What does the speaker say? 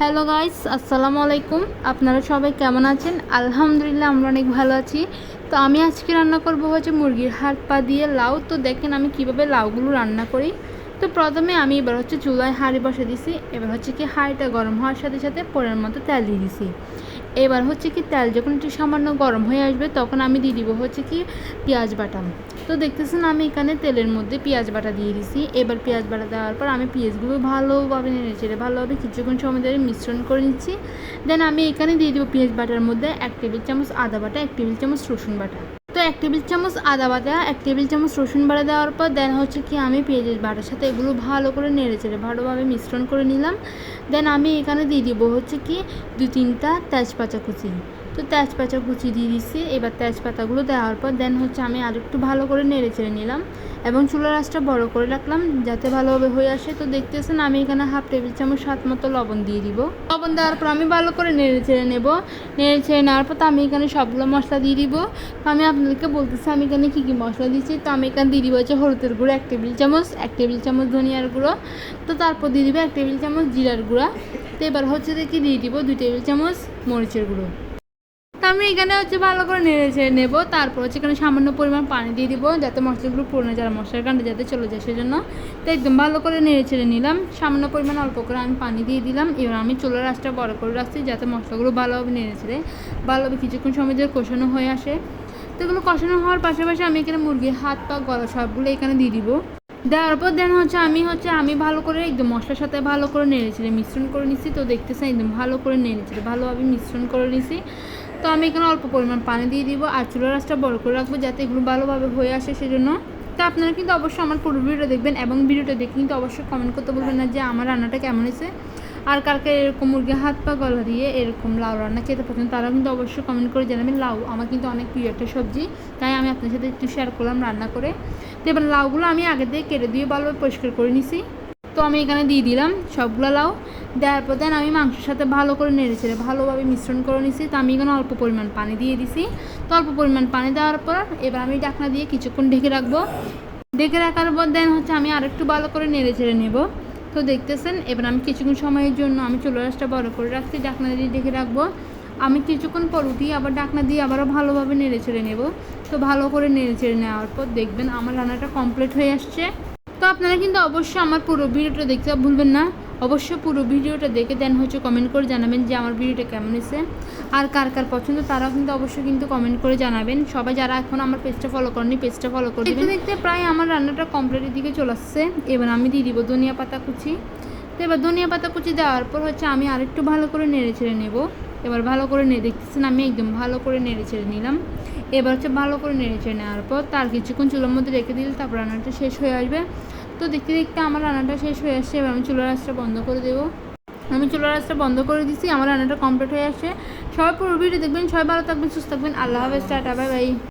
Hello guys আসসালামু আলাইকুম আপনারা সবাই কেমন আছেন? আলহামদুলিল্লাহ, আমরা অনেক ভালো আছি। তো আমি আজকে রান্না করব হচ্ছে মুরগির হাড় পা দিয়ে লাউ। তো দেখেন আমি কীভাবে লাউগুলো রান্না করি। তো প্রথমে আমি এবার হচ্ছে চুলায় হাঁড়ি বসে দিছি। এবার হচ্ছে কি হাঁড়িটা গরম হওয়ার সাথে সাথে পরের মতো তেল দিয়ে দিছি। এবার হচ্ছে কি তেল যখন একটু সামান্য গরম হয়ে আসবে, তখন আমি দিয়ে দিব হচ্ছে কি পেঁয়াজ বাটা। তো দেখতেছেন আমি এখানে তেলের মধ্যে পেঁয়াজ বাটা দিয়ে দিছি। এবার পেঁয়াজ বাটা দেওয়ার পর আমি পেঁয়াজগুলো ভালোভাবে নেড়ে চেড়ে, ভালোভাবে কিছুক্ষণ সময় ধরে মিশ্রণ করে নিচ্ছি। দেন আমি এখানে দিয়ে দিব পেঁয়াজ বাটার মধ্যে এক টেবিল চামচ আদা বাটা, এক টেবিল চামচ রসুন বাটা। এক টেবিল চামচ আদা বাটা, এক টেবিল চামচ রসুন বাড়া দেওয়ার পর দেন হচ্ছে কি আমি পেঁয়াজের বাটার সাথে এগুলো ভালো করে নেড়ে চেড়ে ভালোভাবে মিশ্রণ করে নিলাম। দেন আমি এখানে দিয়ে দিব হচ্ছে কি দু তিনটা তেজপাতা কুচি। তো তেজপাতা কুচি দিয়ে দিচ্ছি এবার তেজপাতাগুলো দেওয়ার পর দেন হচ্ছে আমি আর একটু ভালো করে নেড়ে চেড়ে নিলাম এবং চুলার আঁচটা বড় করে রাখলাম যাতে ভালোভাবে হয়ে আসে। তো দেখতেছেন আমি এখানে হাফ টেবিল চামচ স্বাদ মতো লবণ দিয়ে দিব। লবণ দেওয়ার পর আমি ভালো করে নেড়ে চেড়ে নেব। নেড়ে চেড়ে নেওয়ার পর তো আমি এখানে সবগুলো মশলা দিয়ে দিব। তো আমি আপনাদেরকে বলতেছি আমি এখানে কী কী মশলা দিচ্ছি তো আমি এখানে দিয়ে দিব হচ্ছে হলুদের গুঁড়ো এক টেবিল চামচ, এক টেবিল চামচ ধনিয়ার গুঁড়ো। তো তারপর দিয়ে দিব এক টেবিল চামচ জিরার গুঁড়া। তো এবার হচ্ছে দেখি দিয়ে দিব দুই টেবিল চামচ মরিচের গুঁড়ো। তো আমি এখানে হচ্ছে ভালো করে নেড়ে নেব। তারপর হচ্ছে এখানে সামান্য পরিমাণ পানি দিয়ে দিব, যাতে মশলাগুলো পুরনো যারা মশলার কাণ্ডে যাতে চলে যায় সেজন্য। তো একদম ভালো করে নেড়ে ছেড়ে নিলাম। সামান্য পরিমাণ অল্প করে আমি পানি দিয়ে দিলাম। এবার আমি চুলার আঁচটা বড় করে রাখছি, যাতে মশলাগুলো ভালোভাবে নেড়ে চেড়ে, ভালোভাবে কিছুক্ষণ সময় ধরে কষানো হয়ে আসে। তো এগুলো কষানো হওয়ার পাশাপাশি আমি এখানে মুরগির হাত পা, গলা সবগুলো এখানে দিয়ে দিব। দেওয়ার পর দেন হচ্ছে আমি হচ্ছে আমি ভালো করে একদম মশলার সাথে ভালো করে নেড়েছিলাম মিশ্রণ করে নিচ্ছি। তো দেখতেছেন, একদম ভালো করে নেড়েছিল ভালোভাবে মিশ্রণ করে নিছি তো আমি এখানে অল্প পরিমাণ পানি দিয়ে দিব আর চুলার রাসটা বড় করে রাখব যাতে এগুলো ভালোভাবে হয়ে আসে সেজন্য। তো আপনারা কিন্তু অবশ্যই আমার পুরো ভিডিওটা দেখবেন এবং ভিডিওটা দেখে কিন্তু অবশ্যই কমেন্ট করতে বলবেন না যে আমার রান্নাটা কেমন হয়েছে। আর কালকে এরকম মুরগি হাত পা গলা দিয়ে এরকম লাউ রান্না খেতে পছন্দ তারা কিন্তু অবশ্যই কমেন্ট করে জানাবেন। লাউ আমার কিন্তু অনেক প্রিয় একটা সবজি, তাই আমি আপনার সাথে একটু শেয়ার করলাম রান্না করে। তো এবার লাউগুলো আমি আগে দিয়ে কেটে দিয়ে ভালোভাবে পরিষ্কার করে নিছি। তো আমি এখানে দিয়ে দিলাম সবগুলো লাউ। দেওয়ার পর দেন আমি মাংসের সাথে ভালো করে নেড়ে ছেড়ে ভালোভাবে মিশ্রণ করে নিছি। তো আমি এখানে অল্প পরিমাণ পানি দিয়ে দিছি। তো অল্প পরিমাণ পানি দেওয়ার পর এবার আমি ডাকনা দিয়ে কিছুক্ষণ ঢেকে রাখব। ঢেকে রাখার পর দেন হচ্ছে আমি আরেকটু ভালো করে নেড়ে ছেড়ে নেব। তো দেখতেছেন, এবার আমি কিছুক্ষণ সময়ের জন্য আমি চুলো রাসটা বড় করে রাখছি ডাকনা দিয়ে ঢেকে রাখব। আমি কিছুক্ষণ পর উঠি আবার ডাকনা দিয়ে আবারও ভালোভাবে নেড়ে ছেড়ে নেব। তো ভালো করে নেড়ে ছেড়ে নেওয়ার পর দেখবেন আমার রান্নাটা কমপ্লিট হয়ে আসছে। তো আপনারা কিন্তু অবশ্যই আমার পুরো ভিডিওটা দেখতে ভুলবেন না। অবশ্যই পুরো ভিডিওটা দেখে দেন হচ্ছে কমেন্ট করে জানাবেন যে আমার ভিডিওটা কেমন হয়েছে, আর কার কার পছন্দ তারাও কিন্তু অবশ্যই কিন্তু কমেন্ট করে জানাবেন। সবাই যারা এখন আমার পেজটা ফলো করেনি পেজটা ফলো করে দেখতে দেখতে প্রায় আমার রান্নাটা কমপ্লিটের দিকে চলে আসছে। এবার আমি দিয়ে দিব ধনিয়া পাতা কুচি। তো এবার ধনিয়া পাতা কুচি দেওয়ার পর হচ্ছে আমি আরেকটু ভালো করে নেড়ে ছেড়ে নেব। এবার ভালো করে নেড়ে, দেখতেছেন আমি একদম ভালো করে নেড়ে ছেড়ে নিলাম। এবার হচ্ছে ভালো করে নেড়ে ছেড়ে নেওয়ার পর তার কিছুক্ষণ চুলোর মধ্যে রেখে দিলে তারপর রান্নাটা শেষ হয়ে আসবে। তো দেখতে দেখতে আমার রান্নাটা শেষ হয়ে আসছে, এবার আমি চুলার আঁচটা বন্ধ করে দেবো। আমি চুলার আঁচটা বন্ধ করে দিছি, আমার রান্নাটা কমপ্লিট হয়ে আসছে। সবাই পুরো ভিডিও দেখবেন, সবাই ভালো থাকবেন, সুস্থ থাকবেন। আল্লাহ হাফেজ, টাটা, বাই বাই।